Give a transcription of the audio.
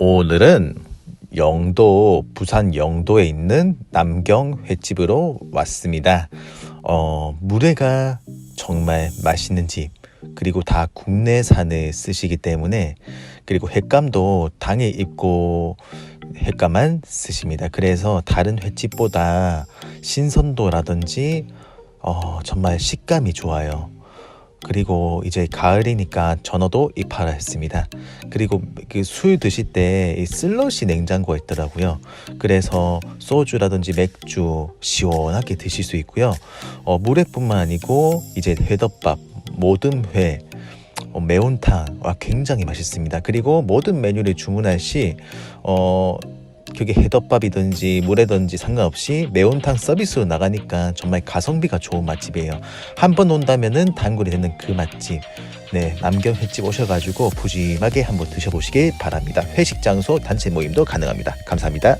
오늘은 영도, 부산 영도에 있는 남경 횟집으로 왔습니다. 어, 물회가 정말 맛있는 집, 그리고 다 국내산을 쓰시기 때문에, 그리고 횟감도 당에 입고 횟감만 쓰십니다. 그래서 다른 횟집보다 신선도라든지, 어, 정말 식감이 좋아요. 그리고 이제 가을이니까 전어도 입하라 했습니다. 그리고 그술 드실 때이 슬러시 냉장고가 있더라고요. 그래서 소주라든지 맥주 시원하게 드실 수 있고요. 어, 물회뿐만 아니고 이제 회덮밥, 모든 회, 어, 매운탕 와 굉장히 맛있습니다. 그리고 모든 메뉴를 주문할 시 어, 그게 해덮밥이든지 물회든지 상관없이 매운탕 서비스로 나가니까 정말 가성비가 좋은 맛집이에요. 한 번 온다면은 단골이 되는 그 맛집. 네, 남경 횟집 오셔가지고 푸짐하게 한번 드셔보시길 바랍니다. 회식 장소, 단체 모임도 가능합니다. 감사합니다.